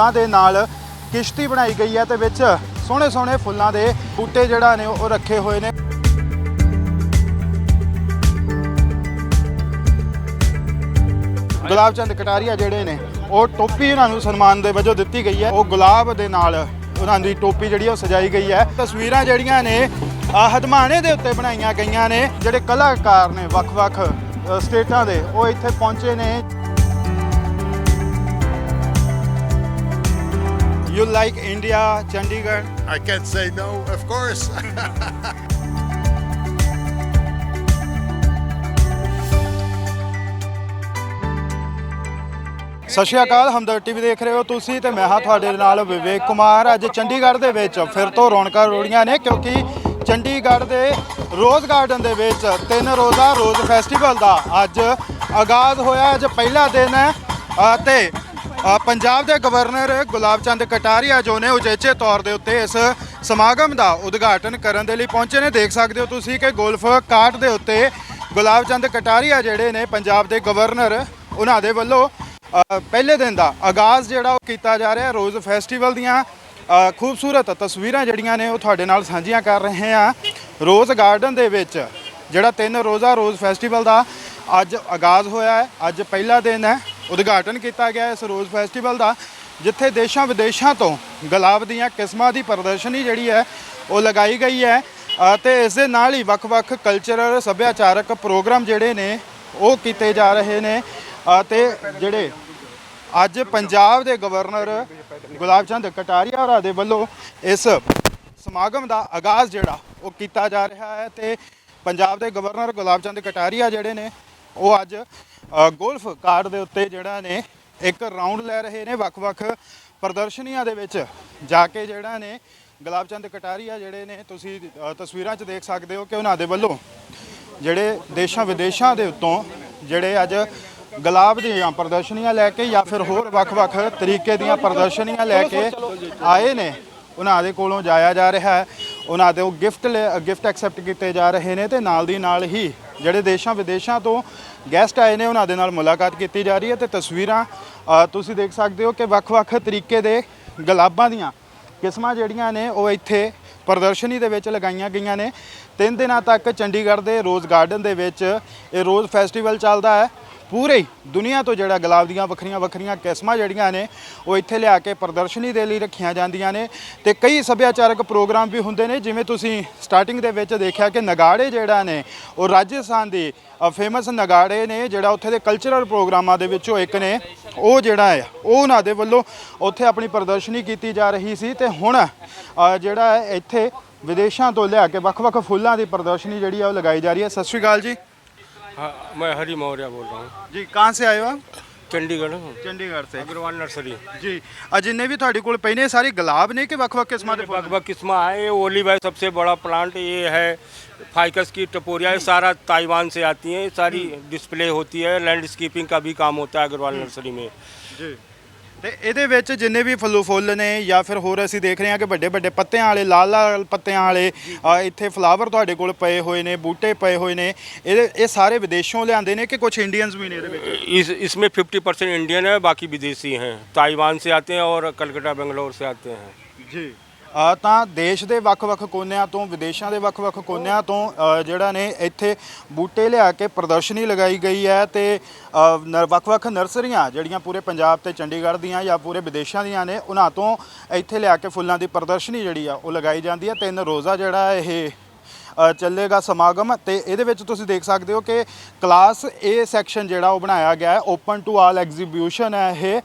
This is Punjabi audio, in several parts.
ਫੁੱਲਾਂ ਦੇ ਨਾਲ ਕਿਸ਼ਤੀ ਬਣਾਈ ਗਈ ਹੈ ਤੇ ਵਿੱਚ ਸੋਹਣੇ ਸੋਹਣੇ ਫੁੱਲਾਂ ਦੇ ਬੂਟੇ ਜਿਹੜਾ ਨੇ ਉਹ ਰੱਖੇ ਹੋਏ ਨੇ। ਗੁਲਾਬ ਚੰਦ ਕਟਾਰੀਆ ਜਿਹੜੇ ਨੇ, ਉਹ ਟੋਪੀ ਉਹਨਾਂ ਨੂੰ ਸਨਮਾਨ ਦੇ ਵਜੋਂ ਦਿੱਤੀ ਗਈ ਹੈ। ਉਹ ਗੁਲਾਬ ਦੇ ਨਾਲ ਉਹਨਾਂ ਦੀ ਟੋਪੀ ਜਿਹੜੀ ਉਹ ਸਜਾਈ ਗਈ ਹੈ। ਤਸਵੀਰਾਂ ਜਿਹੜੀਆਂ ਨੇ, ਆਹ ਹਦਮਾਣੇ ਦੇ ਉੱਤੇ ਬਣਾਈਆਂ ਗਈਆਂ ਨੇ, ਜਿਹੜੇ ਕਲਾਕਾਰ ਨੇ ਵੱਖ-ਵੱਖ ਸਟੇਟਾਂ ਦੇ, ਉਹ ਇੱਥੇ ਪਹੁੰਚੇ ਨੇ। You like India Chandigarh I can't say no, of course. ਸਤਿ ਸ਼੍ਰੀ ਅਕਾਲ ਹਮਦਰ ਟੀਵੀ ਦੇਖ ਰਹੇ ਹੋ ਤੁਸੀਂ ਤੇ ਮੈਂ ਹਾਂ ਤੁਹਾਡੇ ਨਾਲ ਵਿਵੇਕ ਕੁਮਾਰ। ਅੱਜ ਚੰਡੀਗੜ੍ਹ ਦੇ ਵਿੱਚ ਫਿਰ ਤੋਂ ਰੌਣਕਾਂ ਰੋੜੀਆਂ ਨੇ ਕਿਉਂਕਿ ਚੰਡੀਗੜ੍ਹ ਦੇ ਰੋਜ਼ ਗਾਰਡਨ ਦੇ ਵਿੱਚ ਤਿੰਨ ਰੋਜ਼ਾ ਰੋਜ਼ ਫੈਸਟੀਵਲ ਦਾ ਅੱਜ ਆਗਾਜ਼ ਹੋਇਆ। ਅੱਜ ਪਹਿਲਾ ਦਿਨ ਹੈ ਤੇ ਅ, ਪੰਜਾਬ ਦੇ ਗਵਰਨਰ ਗੁਲਾਬ ਚੰਦ ਕਟਾਰੀਆ ਜੋ ਨੇ ਉਚੇਚੇ ਤੌਰ ਦੇ ਉੱਤੇ ਇਸ ਸਮਾਗਮ ਦਾ ਉਦਘਾਟਨ ਕਰਨ ਦੇ ਲਈ ਪਹੁੰਚੇ ਨੇ। ਦੇਖ ਸਕਦੇ ਹੋ ਤੁਸੀਂ ਕਿ ਗੋਲਫ ਕਾਰਟ ਦੇ ਉੱਤੇ ਗੁਲਾਬ ਚੰਦ ਕਟਾਰੀਆ ਜਿਹੜੇ ਨੇ ਪੰਜਾਬ ਦੇ ਗਵਰਨਰ ਉਹਨਾਂ ਦੇ ਵੱਲੋਂ ਪਹਿਲੇ ਦਿਨ ਦਾ ਆਗਾਜ਼ ਜਿਹੜਾ ਉਹ ਕੀਤਾ ਜਾ ਰਿਹਾ ਰੋਜ਼ ਫੈਸਟੀਵਲ ਦੀਆਂ ਖੂਬਸੂਰਤ ਤਸਵੀਰਾਂ ਜਿਹੜੀਆਂ ਨੇ ਉਹ ਤੁਹਾਡੇ ਨਾਲ ਸਾਂਝੀਆਂ ਕਰ ਰਹੇ ਹਾਂ। ਰੋਜ਼ ਗਾਰਡਨ ਦੇ ਵਿੱਚ ਜਿਹੜਾ ਤਿੰਨ ਰੋਜ਼ਾ ਰੋਜ਼ ਫੈਸਟੀਵਲ ਦਾ ਅੱਜ ਆਗਾਜ਼ ਹੋਇਆ ਹੈ ਅੱਜ ਪਹਿਲਾ ਦਿਨ ਹੈ। ਉਦਘਾਟਨ ਕੀਤਾ ਗਿਆ ਇਸ ਰੋਜ਼ ਫੈਸਟੀਵਲ ਦਾ ਜਿੱਥੇ ਦੇਸ਼ਾਂ ਵਿਦੇਸ਼ਾਂ ਤੋਂ ਗੁਲਾਬ ਦੀਆਂ ਕਿਸਮਾਂ ਦੀ ਪ੍ਰਦਰਸ਼ਨੀ ਜਿਹੜੀ ਹੈ ਉਹ ਲਗਾਈ ਗਈ ਹੈ ਅ, ਤੇ ਇਸ ਦੇ ਨਾਲ ਹੀ ਵੱਖ-ਵੱਖ ਕਲਚਰਲ ਸੱਭਿਆਚਾਰਕ ਪ੍ਰੋਗਰਾਮ ਜਿਹੜੇ ਨੇ ਉਹ ਕੀਤੇ ਜਾ ਰਹੇ ਨੇ ਅ, ਤੇ ਜਿਹੜੇ ਅੱਜ ਪੰਜਾਬ ਦੇ ਗਵਰਨਰ ਗੁਲਾਬ ਚੰਦ ਕਟਾਰੀਆ ਹੋਰਾਂ ਦੇ ਵੱਲੋਂ ਇਸ ਸਮਾਗਮ ਦਾ ਆਗਾਜ਼ ਜਿਹੜਾ ਉਹ ਕੀਤਾ ਜਾ ਰਿਹਾ ਹੈ ਤੇ ਪੰਜਾਬ ਦੇ ਗਵਰਨਰ ਗੁਲਾਬ ਚੰਦ ਕਟਾਰੀਆ ਜਿਹੜੇ ਨੇ ਉਹ ਅੱਜ ਗੋਲਫ ਕਾਰਡ ਦੇ ਉੱਤੇ ਜਿਹੜਾ ਨੇ ਇੱਕ ਰਾਉਂਡ ਲੈ ਰਹੇ ਨੇ ਵੱਖ-ਵੱਖ ਪ੍ਰਦਰਸ਼ਨੀਆਂ ਦੇ ਵਿੱਚ। ਜਾ ਕੇ ਜਿਹੜਾ ਨੇ ਗੁਲਾਬ ਚੰਦ ਕਟਾਰੀਆ ਜਿਹੜੇ ਨੇ, ਤੁਸੀਂ ਤਸਵੀਰਾਂ 'ਚ ਦੇਖ ਸਕਦੇ ਹੋ ਕਿ ਉਹਨਾਂ ਦੇ ਵੱਲੋਂ ਜਿਹੜੇ ਦੇਸ਼ਾਂ ਵਿਦੇਸ਼ਾਂ ਦੇ ਉੱਤੋਂ ਜਿਹੜੇ ਅੱਜ ਗੁਲਾਬ ਦੀਆਂ ਪ੍ਰਦਰਸ਼ਨੀਆਂ ਲੈ ਕੇ ਜਾਂ ਫਿਰ ਹੋਰ ਵੱਖ-ਵੱਖ ਤਰੀਕੇ ਦੀਆਂ ਪ੍ਰਦਰਸ਼ਨੀਆਂ ਲੈ ਕੇ ਆਏ ਨੇ। ਉਹਨਾਂ ਦੇ ਕੋਲੋਂ ਜਾਇਆ ਜਾ ਰਿਹਾ ਹੈ। ਉਹਨਾਂ ਦੇ ਉਹ ਗਿਫਟ ਗਿਫਟ ਐਕਸੈਪਟ ਕੀਤੇ ਜਾ ਰਹੇ ਨੇ ਤੇ ਨਾਲ ਦੀ ਨਾਲ ਹੀ ਜਿਹੜੇ ਦੇਸ਼ਾਂ ਵਿਦੇਸ਼ਾਂ ਤੋਂ ਗੈਸਟ ਆਏ ਨੇ, ਉਹਨਾਂ ਦੇ ਨਾਲ ਮੁਲਾਕਾਤ ਕੀਤੀ ਜਾ ਰਹੀ ਹੈ ਤੇ ਤਸਵੀਰਾਂ ਤੁਸੀਂ ਦੇਖ ਸਕਦੇ ਹੋ ਕਿ ਵੱਖ-ਵੱਖ ਤਰੀਕੇ ਦੇ ਗੁਲਾਬਾਂ ਦੀਆਂ ਕਿਸਮਾਂ ਜਿਹੜੀਆਂ ਨੇ, ਉਹ ਇੱਥੇ ਪ੍ਰਦਰਸ਼ਨੀ ਦੇ ਵਿੱਚ ਲਗਾਈਆਂ ਗਈਆਂ ਨੇ। ਤਿੰਨ ਦਿਨਾਂ ਤੱਕ ਚੰਡੀਗੜ੍ਹ ਦੇ ਰੋਜ਼ ਗਾਰਡਨ ਦੇ ਵਿੱਚ ਇਹ ਰੋਜ਼ ਫੈਸਟੀਵਲ ਚੱਲਦਾ ਹੈ। ਪੂਰੇ ਦੁਨੀਆ ਤੋਂ ਜਿਹੜਾ ਗੁਲਾਬ ਦੀਆਂ ਵੱਖਰੀਆਂ ਵੱਖਰੀਆਂ ਕਿਸਮਾਂ ਜਿਹੜੀਆਂ ਨੇ, ਉਹ ਇੱਥੇ ਲਿਆ ਕੇ ਪ੍ਰਦਰਸ਼ਨੀ ਦੇ ਲਈ ਰੱਖੀਆਂ ਜਾਂਦੀਆਂ ਨੇ। ਤੇ ਕਈ ਸੱਭਿਆਚਾਰਕ ਪ੍ਰੋਗਰਾਮ ਵੀ ਹੁੰਦੇ ਨੇ, ਜਿਵੇਂ ਤੁਸੀਂ ਸਟਾਰਟਿੰਗ ਦੇ ਵਿੱਚ ਦੇਖਿਆ ਕਿ ਨਗਾੜੇ ਜਿਹੜਾ ਨੇ, ਉਹ ਰਾਜਸਥਾਨ ਦੇ ਫੇਮਸ ਨਗਾੜੇ ਨੇ, ਜਿਹੜਾ ਉੱਥੇ ਦੇ ਕਲਚਰਲ ਪ੍ਰੋਗਰਾਮਾਂ ਦੇ ਵਿੱਚੋਂ ਇੱਕ ਨੇ। ਉਹ ਜਿਹੜਾ ਹੈ, ਉਹ ਉਹਨਾਂ ਦੇ ਵੱਲੋਂ ਉੱਥੇ ਆਪਣੀ ਪ੍ਰਦਰਸ਼ਨੀ ਕੀਤੀ ਜਾ ਰਹੀ ਸੀ ਤੇ ਹੁਣ ਜਿਹੜਾ ਹੈ ਇੱਥੇ ਵਿਦੇਸ਼ਾਂ ਤੋਂ ਲਿਆ ਕੇ ਵੱਖ-ਵੱਖ ਫੁੱਲਾਂ ਦੀ ਪ੍ਰਦਰਸ਼ਨੀ ਜਿਹੜੀ ਆ ਉਹ ਲਗਾਈ ਜਾ ਰਹੀ ਹੈ। ਸਤਿ ਸ਼੍ਰੀ ਅਕਾਲ ਜੀ। हाँ मैं हरी मौर्य बोल रहा हूँ ਜੀ ਕਹਾਂ ਸੇ ਆਏ ਹੋ ਆਪ चंडीगढ़ हूँ ਚੰਡੀਗੜ੍ਹ ਸੇ अग्रवाल नर्सरी ਜੀ ਆ ਜਿੰਨੇ ਵੀ ਤੁਹਾਡੇ ਕੋਲ ਪਏ ਨੇ ਸਾਰੇ ਗੁਲਾਬ ਨੇ ਕਿ ਵੱਖ-ਵੱਖ ਕਿਸਮਾਂ ਦੇ ਫੁੱਲ लगभग किस्मा है ये ओलिव है सबसे बड़ा प्लांट ये है फाइकस की टपोरिया ये सारा ताइवान से आती है ये सारी डिस्प्ले होती है लैंडस्केपिंग का भी काम होता है अग्रवाल नर्सरी में ਜੀ ਤੇ ਇਹਦੇ ਵਿੱਚ ਜਿੰਨੇ ਵੀ ਫੁੱਲੂ ਫੁੱਲ ਨੇ ਜਾਂ ਫਿਰ ਹੋਰ ਅਸੀਂ ਦੇਖ ਰਹੇ ਹਾਂ ਕਿ ਵੱਡੇ ਵੱਡੇ ਪੱਤਿਆਂ ਵਾਲੇ ਲਾਲ ਲਾਲ ਪੱਤਿਆਂ ਵਾਲੇ ਅ, ਇੱਥੇ ਫਲਾਵਰ ਤੁਹਾਡੇ ਕੋਲ ਪਏ ਹੋਏ ਨੇ ਬੂਟੇ ਪਏ ਹੋਏ ਨੇ ਇਹਦੇ ਇਹ ਸਾਰੇ ਵਿਦੇਸ਼ੋਂ ਲਿਆਂਦੇ ਨੇ ਕਿ ਕੁਝ ਇੰਡੀਅਨਸ ਵੀ ਨੇ ਇਹਦੇ ਵਿੱਚ इस इसमें 50 परसेंट इंडियन है बाकी विदेशी हैं ताइवान से आते हैं और कलकत्ता बेंगलोर से आते हैं ਜੀ ਆ ਤਾਂ ਦੇਸ਼ ਦੇ ਵੱਖ-ਵੱਖ ਕੋਨਿਆਂ ਤੋਂ ਵਿਦੇਸ਼ਾਂ ਦੇ ਵੱਖ-ਵੱਖ ਕੋਨਿਆਂ ਤੋਂ ਜਿਹੜਾ ਨੇ ਇੱਥੇ ਬੂਟੇ ਲਿਆ ਕੇ ਪ੍ਰਦਰਸ਼ਨੀ ਲਗਾਈ ਗਈ ਹੈ ਤੇ ਅ, ਵੱਖ-ਵੱਖ ਨਰਸਰੀਆਂ ਜਿਹੜੀਆਂ ਪੂਰੇ ਪੰਜਾਬ ਤੇ ਚੰਡੀਗੜ੍ਹ ਦੀਆਂ ਜਾਂ ਪੂਰੇ ਵਿਦੇਸ਼ਾਂ ਦੀਆਂ ਨੇ ਉਹਨਾਂ ਤੋਂ ਇੱਥੇ ਲਿਆ ਕੇ ਫੁੱਲਾਂ ਦੀ ਪ੍ਰਦਰਸ਼ਨੀ ਜਿਹੜੀ ਆ ਉਹ ਲਗਾਈ ਜਾਂਦੀ ਹੈ। ਤਿੰਨ ਰੋਜ਼ਾ ਜਿਹੜਾ ਇਹ ਚੱਲੇਗਾ ਸਮਾਗਮ ਤੇ ਇਹਦੇ ਵਿੱਚ ਤੁਸੀਂ ਦੇਖ ਸਕਦੇ ਹੋ ਕਿ ਕਲਾਸ A ਸੈਕਸ਼ਨ ਜਿਹੜਾ ਉਹ ਬਣਾਇਆ ਗਿਆ ਹੈ ਓਪਨ ਟੂ ਆਲ ਐਗਜ਼ੀਬਿਊਸ਼ਨ ਹੈ ਇਹ।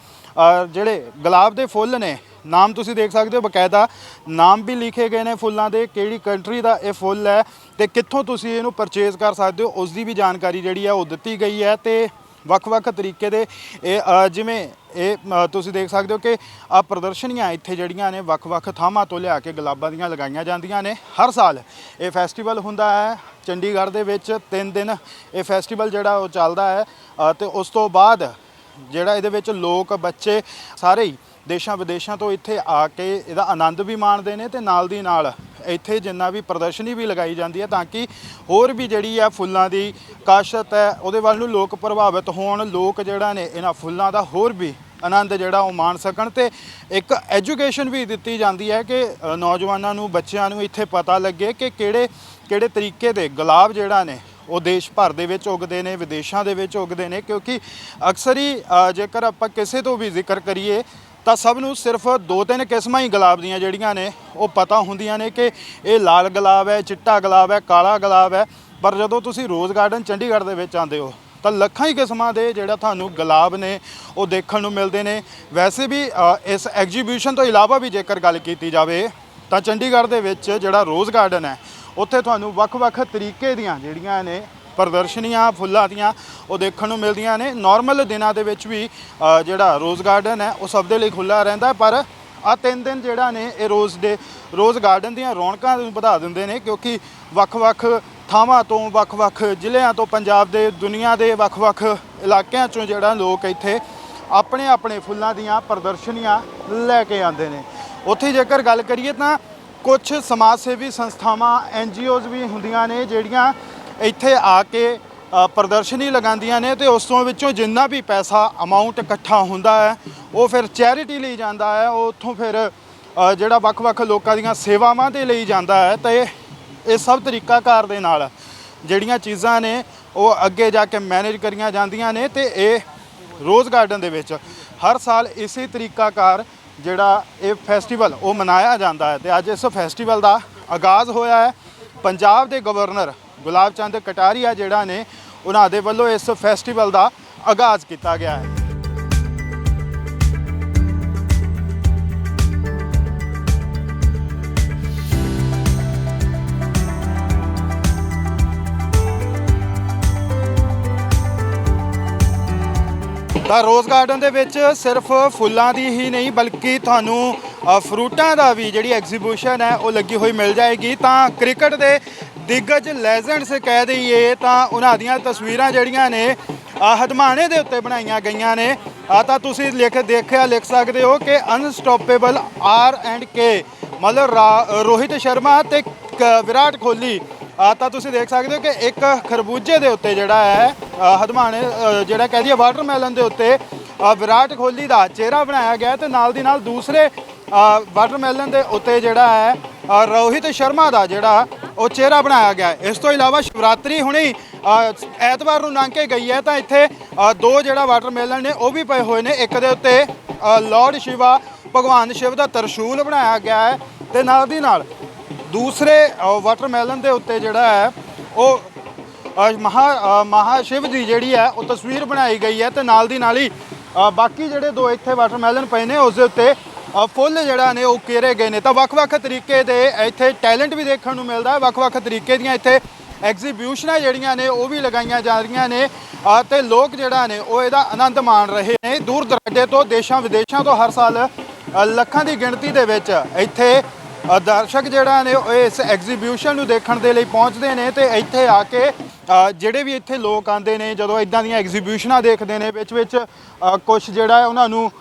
ਜਿਹੜੇ ਗੁਲਾਬ ਦੇ ਫੁੱਲ ਨੇ ਨਾਮ ਤੁਸੀਂ ਦੇਖ ਸਕਦੇ ਹੋ ਬਕਾਇਦਾ। ਨਾਮ ਵੀ ਲਿਖੇ ਗਏ ਨੇ ਫੁੱਲਾਂ ਦੇ ਕਿਹੜੀ ਕੰਟਰੀ ਦਾ ਇਹ ਫੁੱਲ ਹੈ ਤੇ ਕਿੱਥੋਂ ਤੁਸੀਂ ਇਹਨੂੰ ਪਰਚੇਜ਼ ਕਰ ਸਕਦੇ ਹੋ ਉਸ ਦੀ ਵੀ ਜਾਣਕਾਰੀ ਜਿਹੜੀ ਹੈ ਉਹ ਦਿੱਤੀ ਗਈ ਹੈ ਤੇ ਵੱਖ-ਵੱਖ ਤਰੀਕੇ ਦੇ ਇਹ ਜਿਵੇਂ ਇਹ ਤੁਸੀਂ ਦੇਖ ਸਕਦੇ ਹੋ ਕਿ ਆ ਪ੍ਰਦਰਸ਼ਨੀਆਂ ਇੱਥੇ ਜਿਹੜੀਆਂ ਨੇ ਵੱਖ-ਵੱਖ ਥਾਵਾਂ ਤੋਂ ਲਿਆ ਕੇ ਗੁਲਾਬਾਂ ਦੀਆਂ ਲਗਾਈਆਂ ਜਾਂਦੀਆਂ ਨੇ। ਹਰ ਸਾਲ ਇਹ ਫੈਸਟੀਵਲ ਹੁੰਦਾ ਹੈ ਚੰਡੀਗੜ੍ਹ ਦੇ ਵਿੱਚ 3 ਦਿਨ ਇਹ ਫੈਸਟੀਵਲ ਜਿਹੜਾ ਉਹ ਚੱਲਦਾ ਹੈ ਅ, ਤੇ ਉਸ ਤੋਂ ਬਾਅਦ ਜਿਹੜਾ ਇਹਦੇ ਵਿੱਚ ਲੋਕ ਬੱਚੇ ਸਾਰੇ ਹੀ ਦੇਸ਼ਾਂ ਵਿਦੇਸ਼ਾਂ ਤੋਂ ਇੱਥੇ ਆ ਕੇ ਇਹਦਾ ਆਨੰਦ ਵੀ ਮਾਣਦੇ ਨੇ ਤੇ ਨਾਲ ਦੀ ਨਾਲ ਇੱਥੇ ਜਿੰਨਾ ਵੀ ਪ੍ਰਦਰਸ਼ਨੀ ਵੀ ਲਗਾਈ ਜਾਂਦੀ ਹੈ ਤਾਂ ਕਿ ਹੋਰ ਵੀ ਜਿਹੜੀ ਆ ਫੁੱਲਾਂ ਦੀ ਕਾਸ਼ਤ ਹੈ, ਉਹਦੇ ਵੱਲ ਨੂੰ ਲੋਕ ਪ੍ਰਭਾਵਿਤ ਹੋਣ, ਲੋਕ ਜਿਹੜਾ ਨੇ ਇਹਨਾਂ ਫੁੱਲਾਂ ਦਾ ਹੋਰ ਵੀ ਆਨੰਦ ਜਿਹੜਾ ਉਹ ਮਾਣ ਸਕਣ ਤੇ ਇੱਕ ਐਜੂਕੇਸ਼ਨ ਵੀ ਦਿੱਤੀ ਜਾਂਦੀ ਹੈ ਕਿ ਨੌਜਵਾਨਾਂ ਨੂੰ, ਬੱਚਿਆਂ ਨੂੰ ਇੱਥੇ ਪਤਾ ਲੱਗੇ ਕਿ ਕਿਹੜੇ ਕਿਹੜੇ ਤਰੀਕੇ ਦੇ ਗੁਲਾਬ ਜਿਹੜਾ ਨੇ ਉਹ ਦੇਸ਼ ਭਰ ਦੇ ਵਿੱਚ ਉਗਦੇ ਨੇ, ਵਿਦੇਸ਼ਾਂ ਦੇ ਵਿੱਚ ਉਗਦੇ ਨੇ ਕਿਉਂਕਿ ਅਕਸਰ ਹੀ ਜੇਕਰ ਆਪਾਂ ਕਿਸੇ ਤੋਂ ਵੀ ਜ਼ਿਕਰ ਕਰੀਏ ਤਾਂ ਸਭ ਨੂੰ ਸਿਰਫ ਦੋ ਤਿੰਨ ਕਿਸਮਾਂ ਹੀ ਗੁਲਾਬ ਦੀਆਂ ਜਿਹੜੀਆਂ ਨੇ, ਉਹ ਪਤਾ ਹੁੰਦੀਆਂ ਨੇ ਕਿ ਇਹ ਲਾਲ ਗੁਲਾਬ ਹੈ, ਚਿੱਟਾ ਗੁਲਾਬ ਹੈ, ਕਾਲਾ ਗੁਲਾਬ ਹੈ। ਪਰ ਜਦੋਂ ਤੁਸੀਂ ਰੋਜ਼ ਗਾਰਡਨ ਚੰਡੀਗੜ੍ਹ ਦੇ ਵਿੱਚ ਆਉਂਦੇ ਹੋ, ਤਾਂ ਲੱਖਾਂ ਹੀ ਕਿਸਮਾਂ ਦੇ ਜਿਹੜਾ ਤੁਹਾਨੂੰ ਗੁਲਾਬ ਨੇ, ਉਹ ਦੇਖਣ ਨੂੰ ਮਿਲਦੇ ਨੇ। ਵੈਸੇ ਵੀ ਇਸ ਐਗਜੀਬਿਸ਼ਨ ਤੋਂ ਇਲਾਵਾ ਵੀ ਜੇਕਰ ਗੱਲ ਕੀਤੀ ਜਾਵੇ, ਤਾਂ ਚੰਡੀਗੜ੍ਹ ਦੇ ਵਿੱਚ ਜਿਹੜਾ ਰੋਜ਼ ਗਾਰਡਨ ਹੈ, ਉੱਥੇ ਤੁਹਾਨੂੰ ਵੱਖ-ਵੱਖ ਤਰੀਕੇ ਦੀਆਂ ਜਿਹੜੀਆਂ ਨੇ ਪ੍ਰਦਰਸ਼ਨੀਆਂ ਫੁੱਲਾਂ ਦੀਆਂ ਉਹ ਦੇਖਣ ਨੂੰ ਮਿਲਦੀਆਂ ਨੇ। ਨਾਰਮਲ ਦਿਨਾਂ ਦੇ ਵਿੱਚ ਵੀ ਅ, ਜਿਹੜਾ ਰੋਜ਼ ਗਾਰਡਨ ਹੈ ਉਹ ਸਭ ਦੇ ਲਈ ਖੁੱਲਾ ਰਹਿੰਦਾ ਹੈ, ਪਰ ਆ ਤਿੰਨ ਦਿਨ ਜਿਹੜਾ ਨੇ ਇਹ ਰੋਜ਼ ਦੇ ਰੋਜ਼ ਗਾਰਡਨ ਦੀਆਂ ਰੌਣਕਾਂ ਨੂੰ ਵਧਾ ਦਿੰਦੇ ਨੇ ਕਿਉਂਕਿ ਵੱਖ-ਵੱਖ ਥਾਵਾਂ ਤੋਂ ਵੱਖ-ਵੱਖ ਜ਼ਿਲ੍ਹਿਆਂ ਤੋਂ ਪੰਜਾਬ ਦੇ ਦੁਨੀਆ ਦੇ ਵੱਖ-ਵੱਖ ਇਲਾਕਿਆਂ ਚੋਂ ਜਿਹੜਾ ਲੋਕ ਇੱਥੇ ਆਪਣੇ ਆਪਣੇ ਫੁੱਲਾਂ ਦੀਆਂ ਪ੍ਰਦਰਸ਼ਨੀਆਂ ਲੈ ਕੇ ਆਉਂਦੇ ਨੇ। ਉੱਥੇ ਜੇਕਰ ਗੱਲ ਕਰੀਏ ਤਾਂ ਕੁਝ ਸਮਾਜ ਸੇਵੀ ਸੰਸਥਾਵਾਂ ਐਨਜੀਓਜ਼ ਵੀ ਹੁੰਦੀਆਂ ਨੇ ਜਿਹੜੀਆਂ ਇੱਥੇ ਆ ਕੇ ਪ੍ਰਦਰਸ਼ਨੀ ਲਗਾਉਂਦੀਆਂ ਨੇ ਤੇ ਉਸ ਤੋਂ ਵਿੱਚੋਂ ਜਿੰਨਾ ਵੀ ਪੈਸਾ ਅਮਾਉਂਟ ਇਕੱਠਾ ਹੁੰਦਾ ਹੈ, ਉਹ ਫਿਰ ਚੈਰਿਟੀ ਲਈ ਜਾਂਦਾ ਹੈ, ਉਹ ਉੱਥੋਂ ਫਿਰ ਜਿਹੜਾ ਵੱਖ-ਵੱਖ ਲੋਕਾਂ ਦੀਆਂ ਸੇਵਾਵਾਂ ਦੇ ਲਈ ਜਾਂਦਾ ਹੈ ਤੇ ਇਹ ਸਭ ਤਰੀਕਾਕਾਰ ਦੇ ਨਾਲ ਜਿਹੜੀਆਂ ਚੀਜ਼ਾਂ ਨੇ, ਉਹ ਅੱਗੇ ਜਾ ਕੇ ਮੈਨੇਜ ਕਰੀਆਂ ਜਾਂਦੀਆਂ ਨੇ ਤੇ ਇਹ ਰੋਜ਼ ਗਾਰਡਨ ਦੇ ਵਿੱਚ ਹਰ ਸਾਲ ਇਸੇ ਤਰੀਕਾਕਾਰ ਜਿਹੜਾ ਇਹ ਫੈਸਟੀਵਲ ਉਹ ਮਨਾਇਆ ਜਾਂਦਾ ਹੈ ਤੇ ਅੱਜ ਇਸ ਫੈਸਟੀਵਲ ਦਾ ਆਗਾਜ਼ ਹੋਇਆ ਹੈ। ਪੰਜਾਬ ਦੇ ਗਵਰਨਰ ਗੁਲਾਬ ਚੰਦ ਕਟਾਰੀਆ ਜਿਹੜਾ ਨੇ ਉਹਨਾਂ ਦੇ ਵੱਲੋਂ ਇਸ ਫੈਸਟੀਵਲ ਦਾ ਆਗਾਜ਼ ਕੀਤਾ ਗਿਆ ਹੈ। ਤਾਂ ਰੋਜ਼ ਗਾਰਡਨ ਦੇ ਵਿੱਚ ਸਿਰਫ ਫੁੱਲਾਂ ਦੀ ਹੀ ਨਹੀਂ, ਬਲਕਿ ਤੁਹਾਨੂੰ ਫਰੂਟਾਂ ਦਾ ਵੀ ਜਿਹੜੀ ਐਗਜ਼ੀਬਿਸ਼ਨ ਹੈ, ਉਹ ਲੱਗੀ ਹੋਈ ਮਿਲ ਜਾਏਗੀ। ਤਾਂ ਕ੍ਰਿਕਟ ਦੇ ਦਿੱਗਜ ਲੈਜੈਂਡਸ ਕਹਿ ਦਈਏ ਤਾਂ ਉਹਨਾਂ ਦੀਆਂ ਤਸਵੀਰਾਂ ਜਿਹੜੀਆਂ ਨੇ ਹਦਮਾਣੇ ਦੇ ਉੱਤੇ ਬਣਾਈਆਂ ਗਈਆਂ ਨੇ। ਆ ਤਾਂ ਤੁਸੀਂ ਲਿਖ ਦੇਖਿਆ ਲਿਖ ਸਕਦੇ ਹੋ ਕਿ ਅਨਸਟਾਪੇਬਲ ਆਰ ਐਂਡ ਕੇ ਮਤਲਬ ਰਾ- ਰੋਹਿਤ ਸ਼ਰਮਾ ਤੇ ਕ- ਵਿਰਾਟ ਕੋਹਲੀ। ਆ ਤਾਂ ਤੁਸੀਂ ਦੇਖ ਸਕਦੇ ਹੋ ਕਿ ਇੱਕ ਖਰਬੂਜੇ ਦੇ ਉੱਤੇ ਜਿਹੜਾ ਹੈ ਹਦਮਾਣੇ ਜਿਹੜਾ ਕਹਿ ਦਈਏ ਵਾਟਰਮੈਲਨ ਦੇ ਉੱਤੇ ਵਿਰਾਟ ਕੋਹਲੀ ਦਾ ਚਿਹਰਾ ਬਣਾਇਆ ਗਿਆ ਹੈ ਤੇ ਨਾਲ ਦੀ ਨਾਲ ਦੂਸਰੇ ਅ, ਵਾਟਰਮੈਲਨ ਦੇ ਉੱਤੇ ਜਿਹੜਾ ਹੈ ਰੋਹਿਤ ਸ਼ਰਮਾ ਦਾ ਜਿਹੜਾ ਉਹ ਚਿਹਰਾ ਬਣਾਇਆ ਗਿਆ ਹੈ। ਇਸ ਤੋਂ ਇਲਾਵਾ ਸ਼ਿਵਰਾਤਰੀ ਹੁਣੇ ਐਤਵਾਰ ਨੂੰ ਲੰਘ ਕੇ ਗਈ ਹੈ ਤਾਂ ਇੱਥੇ ਦੋ ਜਿਹੜਾ ਵਾਟਰਮੈਲਨ ਨੇ ਉਹ ਵੀ ਪਏ ਹੋਏ ਨੇ। ਇੱਕ ਦੇ ਉੱਤੇ ਅ, ਲਾਰਡ ਸ਼ਿਵਾ ਭਗਵਾਨ ਸ਼ਿਵ ਦਾ ਤਰਸ਼ੂਲ ਬਣਾਇਆ ਗਿਆ ਹੈ ਤੇ ਨਾਲ ਦੀ ਨਾਲ ਦੂਸਰੇ ਅ, ਵਾਟਰਮੈਲਨ ਦੇ ਉੱਤੇ ਜਿਹੜਾ ਹੈ ਉਹ ਅ, ਮਹਾ ਮਹਾ ਸ਼ਿਵ ਦੀ ਜਿਹੜੀ ਹੈ ਉਹ ਤਸਵੀਰ ਬਣਾਈ ਗਈ ਹੈ ਤੇ ਨਾਲ ਦੀ ਨਾਲ ਹੀ ਬਾਕੀ ਜਿਹੜੇ ਦੋ ਇੱਥੇ ਵਾਟਰਮੈਲਨ ਪਏ ਨੇ ਉਸ ਦੇ ਉੱਤੇ ਫੁੱਲ ਜਿਹੜਾ ਨੇ ਉਹ ਕੇਰੇ ਗਏ ਨੇ। ਤਾਂ ਵੱਖ-ਵੱਖ ਤਰੀਕੇ ਦੇ ਇੱਥੇ ਟੈਲੈਂਟ ਵੀ ਦੇਖਣ ਨੂੰ ਮਿਲਦਾ ਹੈ। ਵੱਖ-ਵੱਖ ਤਰੀਕੇ ਦੀਆਂ ਇੱਥੇ ਐਗਜ਼ੀਬਿਊਸ਼ਨਾਂ ਜਿਹੜੀਆਂ ਨੇ ਉਹ ਵੀ ਲਗਾਈਆਂ ਜਾ ਰਹੀਆਂ ਨੇ। ਅ, ਤੇ ਲੋਕ ਜਿਹੜਾ ਨੇ ਉਹ ਇਹਦਾ ਆਨੰਦ ਮਾਣ ਰਹੇ ਨੇ। ਦੂਰ ਦਰਾਡੇ ਤੋਂ ਦੇਸ਼ਾਂ ਵਿਦੇਸ਼ਾਂ ਤੋਂ ਹਰ ਸਾਲ ਲੱਖਾਂ ਦੀ ਗਿਣਤੀ ਦੇ ਵਿੱਚ ਇੱਥੇ ਦਰਸ਼ਕ ਜਿਹੜਾ ਨੇ ਉਹ ਇਸ ਐਗਜ਼ੀਬਿਊਸ਼ਨ ਨੂੰ ਦੇਖਣ ਦੇ ਲਈ ਪਹੁੰਚਦੇ ਨੇ ਤੇ ਇੱਥੇ ਆ ਕੇ ਜਿਹੜੇ ਵੀ ਇੱਥੇ ਲੋਕ ਆਉਂਦੇ ਨੇ, ਜਦੋਂ ਇਦਾਂ ਦੀਆਂ ਐਗਜੀਬਿਸ਼ਨਾਂ ਦੇਖਦੇ ਨੇ, ਵਿੱਚ ਵਿੱਚ ਕੁਝ ਜਿਹੜਾ ਹੈ ਉਹਨਾਂ ਨੂੰ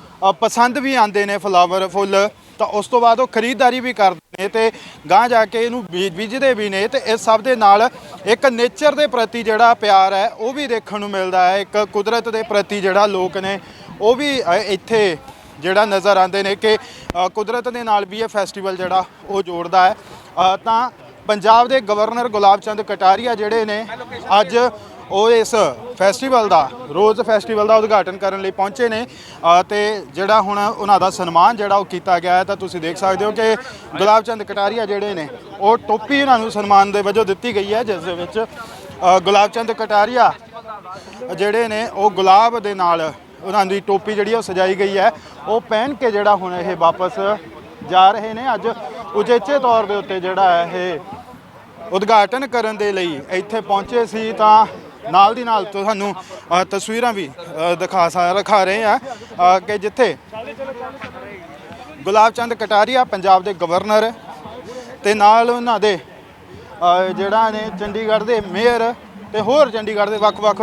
ਪਸੰਦ ਵੀ ਆਉਂਦੇ ਨੇ ਫਲਾਵਰ ਫੁੱਲ, ਤਾਂ ਉਸ ਤੋਂ ਬਾਅਦ ਉਹ ਖਰੀਦਦਾਰੀ ਵੀ ਕਰਦੇ ਨੇ ਤੇ ਗਾਂ ਜਾ ਕੇ ਇਹਨੂੰ ਬੀਜ ਬੀਜਦੇ ਵੀ ਨੇ ਤੇ ਇਸ ਸਭ ਦੇ ਨਾਲ ਇੱਕ ਨੇਚਰ ਦੇ ਪ੍ਰਤੀ ਜਿਹੜਾ ਪਿਆਰ ਹੈ, ਉਹ ਵੀ ਦੇਖਣ ਨੂੰ ਮਿਲਦਾ ਹੈ। ਇੱਕ ਕੁਦਰਤ ਦੇ ਪ੍ਰਤੀ ਜਿਹੜਾ ਲੋਕ ਨੇ, ਉਹ ਵੀ ਇੱਥੇ ਜਿਹੜਾ ਨਜ਼ਰ ਆਉਂਦੇ ਨੇ ਕਿ ਕੁਦਰਤ ਦੇ ਨਾਲ ਵੀ ਇਹ ਫੈਸਟੀਵਲ ਜਿਹੜਾ ਉਹ ਜੋੜਦਾ ਹੈ। ਤਾਂ ਪੰਜਾਬ ਦੇ ਗਵਰਨਰ ਗੁਲਾਬ ਚੰਦ ਕਟਾਰੀਆ ਜਿਹੜੇ ਨੇ ਅੱਜ ਉਹ ਇਸ ਫੈਸਟੀਵਲ ਦਾ ਰੋਜ਼ ਫੈਸਟੀਵਲ ਦਾ ਉਦਘਾਟਨ ਕਰਨ ਲਈ ਪਹੁੰਚੇ ਨੇ ਅ, ਤੇ ਜਿਹੜਾ ਹੁਣ ਉਹਨਾਂ ਦਾ ਸਨਮਾਨ ਜਿਹੜਾ ਉਹ ਕੀਤਾ ਗਿਆ ਹੈ ਤਾਂ ਤੁਸੀਂ ਦੇਖ ਸਕਦੇ ਹੋ ਕਿ ਗੁਲਾਬ ਚੰਦ ਕਟਾਰੀਆ ਜਿਹੜੇ ਨੇ ਉਹ ਟੋਪੀ ਉਹਨਾਂ ਨੂੰ ਸਨਮਾਨ ਦੇ ਵਜੋਂ ਦਿੱਤੀ ਗਈ ਹੈ ਜਿਸ ਦੇ ਵਿੱਚ ਗੁਲਾਬ ਚੰਦ ਕਟਾਰੀਆ ਜਿਹੜੇ ਨੇ ਉਹ ਗੁਲਾਬ ਦੇ ਨਾਲ ਉਹਨਾਂ ਦੀ ਟੋਪੀ ਜਿਹੜੀ ਉਹ ਸਜਾਈ ਗਈ ਹੈ ਉਹ ਪਹਿਨ ਕੇ ਜਿਹੜਾ ਹੁਣ ਇਹ ਵਾਪਸ ਜਾ ਰਹੇ ਨੇ ਅੱਜ। ਉਚੇਚੇ ਤੌਰ ਦੇ ਉੱਤੇ ਜਿਹੜਾ ਹੈ ਇਹ ਉਦਘਾਟਨ ਕਰਨ ਦੇ ਲਈ ਇੱਥੇ ਪਹੁੰਚੇ ਸੀ ਤਾਂ ਨਾਲ ਦੀ ਨਾਲ ਤੁਹਾਨੂੰ ਤਸਵੀਰਾਂ ਵੀ ਦਿਖਾ ਸਾ, ਰਖਾ ਰਹੇ ਆ ਕਿ ਜਿੱਥੇ ਗੁਲਾਬ ਚੰਦ ਕਟਾਰੀਆ ਪੰਜਾਬ ਦੇ ਗਵਰਨਰ ਤੇ ਨਾਲ ਉਹਨਾਂ ਦੇ ਜਿਹੜਾ ਨੇ ਚੰਡੀਗੜ੍ਹ ਦੇ ਮੇਅਰ ਤੇ ਹੋਰ ਚੰਡੀਗੜ੍ਹ ਦੇ ਵੱਖ-ਵੱਖ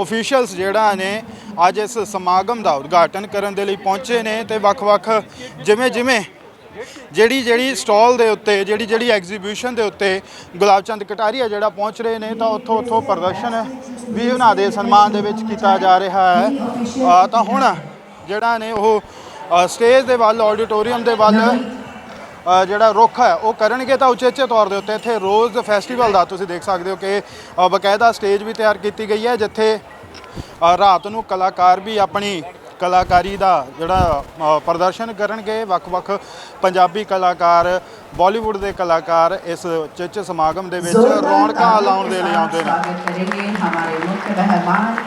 ਅਫੀਸ਼ੀਅਲਸ ਜਿਹੜਾ ਨੇ ਅੱਜ ਇਸ ਸਮਾਗਮ ਦਾ ਉਦਘਾਟਨ ਕਰਨ ਦੇ ਲਈ ਪਹੁੰਚੇ ਨੇ ਤੇ ਵੱਖ-ਵੱਖ ਜਿਵੇਂ ਜਿਵੇਂ ਜਿਹੜੀ ਜਿਹੜੀ ਸਟਾਲ ਦੇ ਉੱਤੇ ਜਿਹੜੀ ਜਿਹੜੀ ਐਗਜ਼ੀਬਿਸ਼ਨ ਦੇ ਉੱਤੇ ਗੁਲਾਬ ਚੰਦ ਕਟਾਰੀਆ ਜਿਹੜਾ ਪਹੁੰਚ ਰਹੇ ਨੇ ਤਾਂ ਉੱਥੋਂ ਉੱਥੋਂ ਪ੍ਰਦਰਸ਼ਨ ਵੀ ਉਹਨਾਂ ਦੇ ਸਨਮਾਨ ਦੇ ਵਿੱਚ ਕੀਤਾ ਜਾ ਰਿਹਾ ਹੈ। ਤਾਂ ਹੁਣ ਜਿਹੜਾ ਨੇ ਉਹ ਸਟੇਜ ਦੇ ਵੱਲ ਆਡੀਟੋਰੀਅਮ ਦੇ ਵੱਲ ਜਿਹੜਾ ਰੁੱਖ ਹੈ ਉਹ ਕਰਨਗੇ ਤਾਂ ਉਚੇਚੇ ਤੌਰ ਦੇ ਉੱਤੇ। ਇੱਥੇ ਰੋਜ਼ ਫੈਸਟੀਵਲ ਦਾ ਤੁਸੀਂ ਦੇਖ ਸਕਦੇ ਹੋ ਕਿ ਅ, ਬਕਾਇਦਾ ਸਟੇਜ ਵੀ ਤਿਆਰ ਕੀਤੀ ਗਈ ਹੈ ਜਿੱਥੇ ਰਾਤ ਨੂੰ ਕਲਾਕਾਰ ਵੀ ਆਪਣੀ ਕਲਾਕਾਰੀ ਦਾ ਜਿਹੜਾ ਅ, ਪ੍ਰਦਰਸ਼ਨ ਕਰਨਗੇ ਵੱਖ-ਵੱਖ ਪੰਜਾਬੀ ਕਲਾਕਾਰ ਬਾਲੀਵੁੱਡ ਦੇ ਕਲਾਕਾਰ ਇਸ ਚਿੱਚ ਸਮਾਗਮ ਦੇ ਵਿੱਚ ਰੌਣਕਾਂ ਲਾਉਣ ਦੇ ਲਈ ਆਉਂਦੇ ਨੇ स्वागत करेंगे हमारे मुख्य मेहमान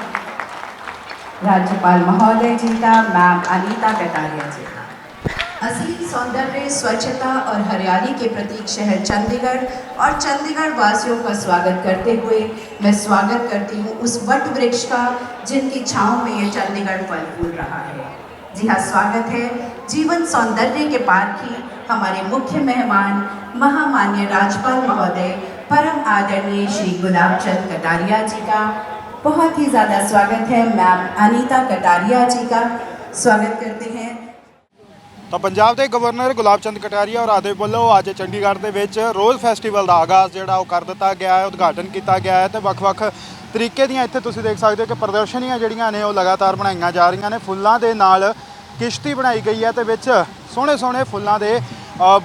राज्यपाल महोदय जी का मैम अनीता कटारिया जी का असली सौंदर्य, स्वच्छता और हरियाली के प्रतीक शहर चंडीगढ़ और चंडीगढ़ वासियों का स्वागत करते हुए मैं स्वागत करती हूँ उस वट वृक्ष का, जिनकी छाँव में ये चंडीगढ़ फल फूल रहा है। जी हाँ स्वागत है। जीवन सौंदर्य के पारखी हमारे मुख्य मेहमान, महामान्य राज्यपाल महोदय, परम आदरणीय श्री गुलाब चंद कटारिया जी का। बहुत ही ज़्यादा स्वागत है मैम अनीता कटारिया जी का। स्वागत करते हैं। ਤਾਂ ਪੰਜਾਬ ਦੇ ਗਵਰਨਰ ਗੁਲਾਬ ਚੰਦ ਕਟਾਰੀਆ ਔਰ ਆਦੇ ਵੱਲੋਂ ਅੱਜ ਚੰਡੀਗੜ੍ਹ ਦੇ ਵਿੱਚ ਰੋਜ਼ ਫੈਸਟੀਵਲ ਦਾ ਆਗਾਜ਼ ਜਿਹੜਾ ਉਹ ਕਰ ਦਿੱਤਾ ਗਿਆ ਹੈ, ਉਦਘਾਟਨ ਕੀਤਾ ਗਿਆ ਹੈ ਤੇ ਵੱਖ-ਵੱਖ ਤਰੀਕੇ ਦੀਆਂ ਇੱਥੇ ਤੁਸੀਂ ਦੇਖ ਸਕਦੇ ਹੋ ਕਿ ਪ੍ਰਦਰਸ਼ਨੀਆਂ ਜਿਹੜੀਆਂ ਨੇ ਉਹ ਲਗਾਤਾਰ ਬਣਾਈਆਂ ਜਾ ਰਹੀਆਂ ਨੇ। ਫੁੱਲਾਂ ਦੇ ਨਾਲ ਕਿਸ਼ਤੀ ਬਣਾਈ ਗਈ ਹੈ ਤੇ ਵਿੱਚ ਸੋਹਣੇ-ਸੋਹਣੇ ਫੁੱਲਾਂ ਦੇ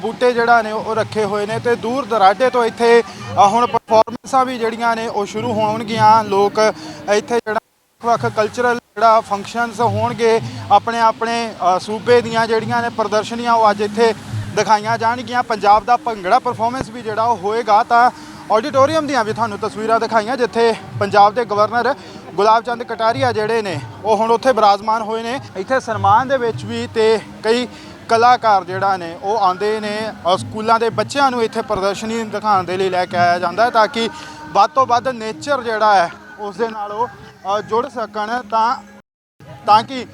ਬੂਟੇ ਜਿਹੜਾ ਨੇ ਉਹ ਰੱਖੇ ਹੋਏ ਨੇ ਤੇ ਦੂਰ ਦਰਾਡੇ ਤੋਂ ਇੱਥੇ ਹੁਣ ਪਰਫਾਰਮੈਂਸਾਂ ਵੀ ਜਿਹੜੀਆਂ ਨੇ ਉਹ ਸ਼ੁਰੂ ਹੋਣਗੀਆਂ। ਲੋਕ ਇੱਥੇ ਜਿਹੜਾ ਵੱਖ ਵੱਖ ਕਲਚਰਲ ਜਿਹੜਾ ਫੰਕਸ਼ਨਸ ਹੋਣਗੇ, ਆਪਣੇ ਆਪਣੇ ਸੂਬੇ ਦੀਆਂ ਜਿਹੜੀਆਂ ਨੇ ਪ੍ਰਦਰਸ਼ਨੀਆਂ ਉਹ ਅੱਜ ਇੱਥੇ ਦਿਖਾਈਆਂ ਜਾਣਗੀਆਂ। ਪੰਜਾਬ ਦਾ ਭੰਗੜਾ ਪਰਫਾਰਮੈਂਸ ਵੀ ਜਿਹੜਾ ਉਹ ਹੋਏਗਾ ਤਾਂ ਆਡੀਟੋਰੀਅਮ ਦੀਆਂ ਵੀ ਤੁਹਾਨੂੰ ਤਸਵੀਰਾਂ ਦਿਖਾਈਆਂ, ਜਿੱਥੇ ਪੰਜਾਬ ਦੇ ਗਵਰਨਰ ਗੁਲਾਬ ਚੰਦ ਕਟਾਰੀਆ ਜਿਹੜੇ ਨੇ, ਉਹ ਹੁਣ ਉੱਥੇ ਬਿਰਾਜਮਾਨ ਹੋਏ ਨੇ। ਇੱਥੇ ਸਨਮਾਨ ਦੇ ਵਿੱਚ ਵੀ ਤੇ ਕਈ ਕਲਾਕਾਰ ਜਿਹੜਾ ਨੇ, ਉਹ ਆਉਂਦੇ ਨੇ ਸਕੂਲਾਂ ਦੇ ਬੱਚਿਆਂ ਨੂੰ ਇੱਥੇ ਪ੍ਰਦਰਸ਼ਨੀ ਦਿਖਾਉਣ ਦੇ ਲਈ ਲੈ ਕੇ ਆਇਆ ਜਾਂਦਾ ਹੈ, ਤਾਂ ਕਿ ਵੱਧ ਤੋਂ ਵੱਧ ਨੇਚਰ ਜਿਹੜਾ ਹੈ ਉਸ ਦੇ ਨਾਲ ਉਹ ਜੁੜ ਸਕਣ। ਤਾਂ ਤਾਂ ਕਿ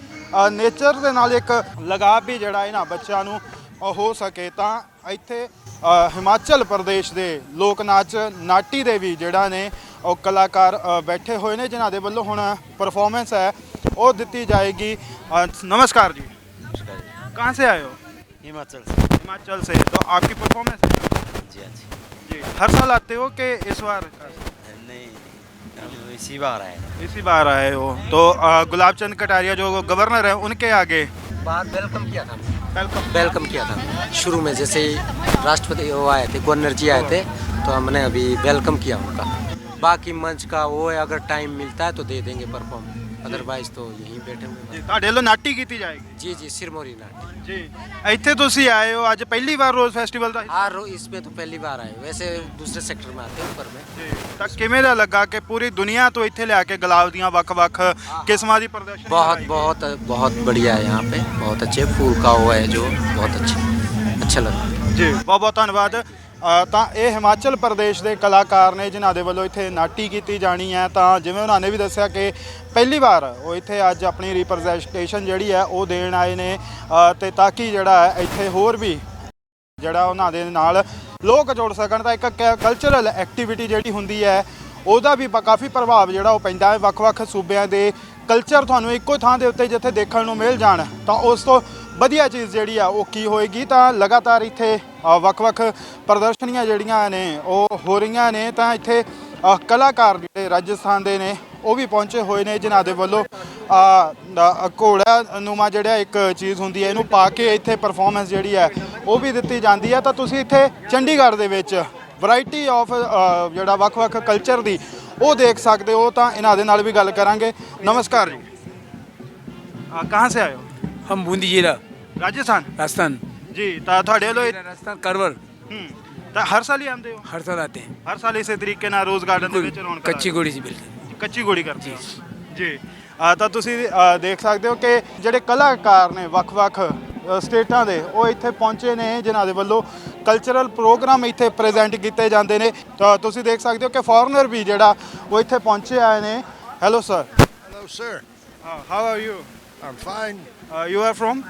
ਨੇਚਰ ਦੇ ਨਾਲ ਇੱਕ ਲਗਾਵ ਵੀ ਜਿਹੜਾ ਇਹਨਾਂ ਬੱਚਿਆਂ ਨੂੰ ਅ, ਹੋ ਸਕੇ ਤਾਂ ਇੱਥੇ ਅ, ਹਿਮਾਚਲ ਪ੍ਰਦੇਸ਼ ਦੇ ਲੋਕ ਨਾਚ ਨਾਟੀ ਦੇ ਵੀ ਜਿਹੜਾ ਨੇ ਉਹ ਕਲਾਕਾਰ ਅ, ਬੈਠੇ ਹੋਏ ਨੇ ਜਿਨ੍ਹਾਂ ਦੇ ਵੱਲੋਂ ਹੁਣ ਪਰਫਾਰਮੈਂਸ ਹੈ ਉਹ ਦਿੱਤੀ ਜਾਏਗੀ ਅ, नमस्कार जी कहाँ से आए हो हिमाचल से हिमाचल से तो आपकी परफॉर्मेंस है जी हाँ जी जी हर साल आते हो कि इस बार नहीं हम इसी बार आए इसी बार आए हो। तो गुलाब चंद कटारिया जो गवर्नर है उनके आगे। बार वेलकम किया था। वेलकम। वेलकम किया था। शुरू में जैसे ही राष्ट्रपति वो आए थे गवर्नर जी आए थे तो हमने अभी वेलकम किया उनका। बाकी मंच का वो है अगर टाइम मिलता है तो दे देंगे परफॉर्म अदरवाइज तो यहीं बैठे हुए ਜੀ हैं। ਤੁਹਾਡੇ ਵੱਲੋਂ ਨਾਟੀ ਕੀਤੀ ਜਾਏਗੀ जी जी सिरमौरी नाटी ਜੀ ਇੱਥੇ ਤੁਸੀਂ ਆਏ ਹੋ ਅੱਜ ਪਹਿਲੀ ਵਾਰ ਰੋਜ਼ ਫੈਸਟੀਵਲ ਦਾ आ रो इसमें तो पहली बार आए वैसे दूसरे सेक्टर में आते हैं ऊपर में ਜੀ ਤਾਂ ਕਿਵੇਂ ਦਾ ਲੱਗਾ ਕਿ ਪੂਰੀ ਦੁਨੀਆ ਤੋਂ ਇੱਥੇ ਲਿਆ ਕੇ ਗੁਲਾਬ ਦੀਆਂ ਵੱਖ-ਵੱਖ ਕਿਸਮਾਂ ਦੀ ਪ੍ਰਦਰਸ਼ਨੀ बहुत ਲਗਾਈ। बहुत बहुत बढ़िया है यहाँ पे बहुत अच्छे फूल का वो है जो बहुत अच्छे अच्छा लगा ਜੀ ਬਹੁਤ ਬਹੁਤ ਧੰਨਵਾਦ ਅ, ਤਾਂ ਇਹ ਹਿਮਾਚਲ ਪ੍ਰਦੇਸ਼ ਦੇ ਕਲਾਕਾਰ ਨੇ ਜਿਨ੍ਹਾਂ ਦੇ ਵੱਲੋਂ ਇੱਥੇ ਨਾਟੀ ਕੀਤੀ ਜਾਣੀ ਹੈ। ਤਾਂ ਜਿਵੇਂ ਉਹਨਾਂ ਨੇ ਵੀ ਦੱਸਿਆ ਕਿ ਪਹਿਲੀ ਵਾਰ ਉਹ ਇੱਥੇ ਅੱਜ ਆਪਣੀ ਰਿਪਰੈਜ਼ੈਂਟੇਸ਼ਨ ਜਿਹੜੀ ਹੈ ਉਹ ਦੇਣ ਆਏ ਨੇ। ਅ, ਤੇ ਤਾਂ ਕਿ ਜਿਹੜਾ ਇੱਥੇ ਹੋਰ ਵੀ ਜਿਹੜਾ ਉਹਨਾਂ ਦੇ ਨਾਲ ਲੋਕ ਜੁੜ ਸਕਣ ਤਾਂ ਇੱਕ ਕਲਚਰਲ ਐਕਟੀਵਿਟੀ ਜਿਹੜੀ ਹੁੰਦੀ ਹੈ ਉਹਦਾ ਵੀ ਕਾਫੀ ਪ੍ਰਭਾਵ ਜਿਹੜਾ ਉਹ ਪੈਂਦਾ ਹੈ ਵੱਖ-ਵੱਖ ਸੂਬਿਆਂ ਦੇ ਕਲਚਰ ਤੁਹਾਨੂੰ ਇੱਕੋ ਥਾਂ ਦੇ ਉੱਤੇ ਜਿੱਥੇ ਦੇਖਣ ਨੂੰ ਮਿਲ ਜਾਣ ਤਾਂ ਉਸ ਤੋਂ ਵਧੀਆ ਚੀਜ਼ ਜਿਹੜੀ ਆ ਉਹ ਕੀ ਹੋਏਗੀ? ਤਾਂ ਲਗਾਤਾਰ ਇੱਥੇ ਵੱਖ-ਵੱਖ ਪ੍ਰਦਰਸ਼ਨੀਆਂ ਜਿਹੜੀਆਂ ਨੇ ਉਹ ਹੋ ਰਹੀਆਂ ਨੇ ਤਾਂ ਇੱਥੇ ਅ, ਕਲਾਕਾਰ ਜਿਹੜੇ ਰਾਜਸਥਾਨ ਦੇ ਨੇ ਉਹ ਵੀ ਪਹੁੰਚੇ ਹੋਏ ਨੇ ਜਿਨ੍ਹਾਂ ਦੇ ਵੱਲੋਂ ਅ, ਅ, ਘੋੜਾ ਨੂਮਾ ਜਿਹੜਾ ਇੱਕ ਚੀਜ਼ ਹੁੰਦੀ ਹੈ ਇਹਨੂੰ ਪਾ ਕੇ ਇੱਥੇ ਪਰਫਾਰਮੈਂਸ ਜਿਹੜੀ ਹੈ ਉਹ ਵੀ ਦਿੱਤੀ ਜਾਂਦੀ ਹੈ ਤਾਂ ਤੁਸੀਂ ਇੱਥੇ ਚੰਡੀਗੜ੍ਹ ਦੇ ਵਿੱਚ ਵੈਰਾਈਟੀ ਆਫ ਜਿਹੜਾ ਵੱਖ-ਵੱਖ ਕਲਚਰ ਦੀ ਉਹ ਦੇਖ ਸਕਦੇ ਹੋ ਤਾਂ ਇਹਨਾਂ ਦੇ ਨਾਲ ਵੀ ਗੱਲ ਕਰਾਂਗੇ ਨਮਸਕਾਰ ਜੀ ਅ, ਕਹਾਂ ਸੇ ਆਏ ਹੋ हम बूंदी जिला ਰਾਜਸਥਾਨ राजस्थान ਜੀ ਤਾਂ ਤੁਹਾਡੇ ਵੱਲੋਂ ਇਹ- राजस्थान करवर ਹੂੰ ਤਾਂ ਹਰ ਸਾਲ ਹੀ ਆਉਂਦੇ ਹੋ हर साल आते हैं ਹਰ ਸਾਲ ਇਸੇ ਤਰੀਕੇ ਨਾਲ ਰੋਜ਼ ਗਾਰਡਨ ਦੇ ਵਿੱਚ ਰੌਣਕ कच्ची घोड़ी से बिल्कुल ਕੱਚੀ ਗੋੜੀ ਕਰਦੇ ਹੋ ਜੀ ਆ ਤਾਂ ਤੁਸੀਂ ਅ, ਦੇਖ ਸਕਦੇ ਹੋ ਕਿ ਜਿਹੜੇ ਕਲਾਕਾਰ ਨੇ ਵੱਖ-ਵੱਖ ਅ, ਸਟੇਟਾਂ ਦੇ ਉਹ ਇੱਥੇ ਪਹੁੰਚੇ ਨੇ ਜਿਨ੍ਹਾਂ ਦੇ ਵੱਲੋਂ ਕਲਚਰਲ ਪ੍ਰੋਗਰਾਮ ਇੱਥੇ ਪ੍ਰੈਜ਼ੈਂਟ ਕੀਤੇ ਜਾਂਦੇ ਨੇ ਤਾਂ ਤੁਸੀਂ ਦੇਖ ਸਕਦੇ ਹੋ ਕਿ ਫੋਰਨਰ ਵੀ ਜਿਹੜਾ ਉਹ ਇੱਥੇ ਪਹੁੰਚੇ ਆਏ ਨੇ hello sir Hello, sir. How are you I'm fine. You are from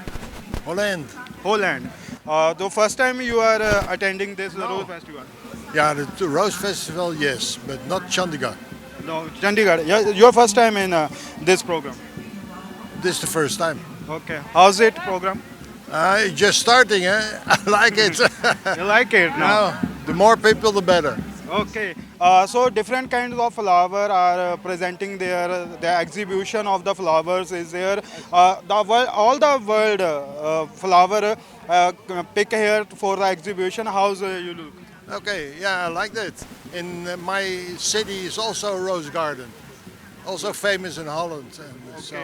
Holland. Holland. Uh, the first time you are uh, attending this no. Rose Festival? Yeah, the Rose Festival, yes, but not Chandigarh. No, Chandigarh. Yeah, your first time in uh, this program. This is the first time. Okay. How's it program? Uh, just starting, eh? I like it. Mm. you like it now? No, the more people, the better. Okay. Uh, so different kinds of flower are uh, presenting there. The exhibition of the flowers is there. Uh, the world, all the world uh, flower uh, pick here for the exhibition. How's uh, you look? Okay, yeah, I like that. In my city is also a rose garden, also famous in Holland. And so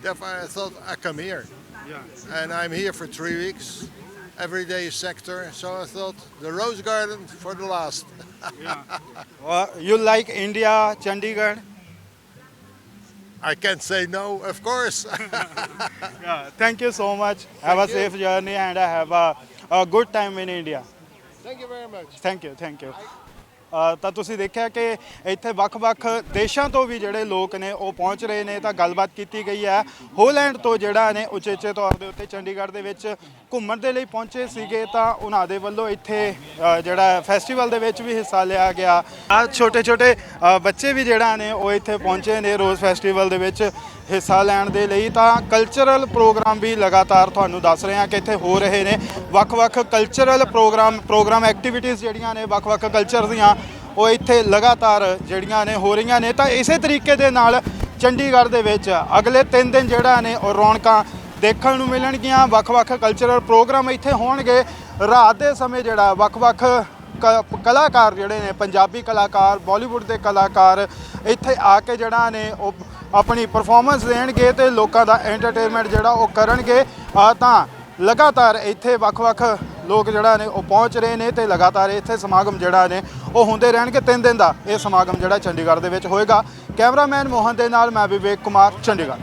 therefore I thought I come here. Yeah. And I'm here for three weeks, everyday sector. So I thought the rose garden for the last. Uh, you like India, Chandigarh? I can't say no, of course. Yeah. Thank you so much. Have a safe journey and have a, a good time in India. Thank you very much. Thank you thank you ਤਾਂ ਤੁਸੀਂ ਦੇਖਿਆ ਕਿ ਇੱਥੇ ਵੱਖ-ਵੱਖ ਦੇਸ਼ਾਂ ਤੋਂ ਵੀ ਜਿਹੜੇ ਲੋਕ ਨੇ ਉਹ ਪਹੁੰਚ ਰਹੇ ਨੇ ਤਾਂ ਗੱਲਬਾਤ ਕੀਤੀ ਗਈ ਹੈ ਹੋਲੈਂਡ ਤੋਂ ਜਿਹੜਾ ਨੇ ਉਚੇਚੇ ਤੌਰ ਦੇ ਉੱਤੇ ਚੰਡੀਗੜ੍ਹ ਦੇ ਵਿੱਚ ਘੁੰਮਣ ਦੇ ਲਈ ਪਹੁੰਚੇ ਸੀਗੇ ਤਾਂ ਉਹਨਾਂ ਦੇ ਵੱਲੋਂ ਇੱਥੇ ਜਿਹੜਾ ਫੈਸਟੀਵਲ ਦੇ ਵਿੱਚ ਵੀ ਹਿੱਸਾ ਲਿਆ ਗਿਆ। ਆ ਛੋਟੇ-ਛੋਟੇ ਬੱਚੇ ਵੀ ਜਿਹੜਾ ਨੇ, ਉਹ ਇੱਥੇ ਪਹੁੰਚੇ ਨੇ ਰੋਜ਼ ਫੈਸਟੀਵਲ ਦੇ ਵਿੱਚ ਹਿੱਸਾ ਲੈਣ ਦੇ ਲਈ। ਤਾਂ ਕਲਚਰਲ ਪ੍ਰੋਗਰਾਮ ਵੀ ਲਗਾਤਾਰ ਤੁਹਾਨੂੰ ਦੱਸ ਰਹੇ ਹਾਂ ਕਿ ਇੱਥੇ ਹੋ ਰਹੇ ਨੇ। ਵੱਖ-ਵੱਖ ਕਲਚਰਲ ਪ੍ਰੋਗਰਾਮ ਪ੍ਰੋਗਰਾਮ ਐਕਟੀਵਿਟੀਜ਼ ਜਿਹੜੀਆਂ ਨੇ, ਵੱਖ-ਵੱਖ ਕਲਚਰ ਦੀਆਂ, ਉਹ ਇੱਥੇ ਲਗਾਤਾਰ ਜਿਹੜੀਆਂ ਨੇ, ਹੋ ਰਹੀਆਂ ਨੇ। ਤਾਂ ਇਸੇ ਤਰੀਕੇ ਦੇ ਨਾਲ ਚੰਡੀਗੜ੍ਹ ਦੇ ਵਿੱਚ ਅਗਲੇ 3 ਦਿਨ ਜਿਹੜਾ ਨੇ, ਉਹ ਰੌਣਕਾਂ ਦੇਖਣ ਨੂੰ ਮਿਲਣਗੀਆਂ। ਵੱਖ-ਵੱਖ ਕਲਚਰਲ ਪ੍ਰੋਗਰਾਮ ਇੱਥੇ ਹੋਣਗੇ। ਰਾਤ ਦੇ ਸਮੇਂ ਜਿਹੜਾ ਵੱਖ-ਵੱਖ ਕ- ਕਲਾਕਾਰ ਜਿਹੜੇ ਨੇ, ਪੰਜਾਬੀ ਕਲਾਕਾਰ, ਬਾਲੀਵੁੱਡ ਦੇ ਕਲਾਕਾਰ ਇੱਥੇ ਆ ਕੇ ਜਿਹੜਾ ਨੇ ਉਹ ਆਪਣੀ ਪਰਫਾਰਮੈਂਸ ਦੇਣਗੇ ਤੇ ਲੋਕਾਂ ਦਾ ਐਂਟਰਟੇਨਮੈਂਟ ਜਿਹੜਾ ਉਹ ਕਰਨਗੇ। ਆ ਤਾਂ ਲਗਾਤਾਰ ਇੱਥੇ ਵੱਖ-ਵੱਖ ਲੋਕ ਜਿਹੜਾ ਨੇ ਉਹ ਪਹੁੰਚ ਰਹੇ ਨੇ ਤੇ ਲਗਾਤਾਰ ਇੱਥੇ ਸਮਾਗਮ ਜਿਹੜਾ ਨੇ ਉਹ ਹੁੰਦੇ ਰਹਿਣਗੇ। ਤਿੰਨ ਦਿਨ ਦਾ ਇਹ ਸਮਾਗਮ ਜਿਹੜਾ ਚੰਡੀਗੜ੍ਹ ਦੇ ਵਿੱਚ ਹੋਏਗਾ। ਕੈਮਰਾਮੈਨ ਮੋਹਨ ਦੇ ਨਾਲ ਮੈਂ ਵਿਵੇਕ ਕੁਮਾਰ, ਚੰਡੀਗੜ੍ਹ।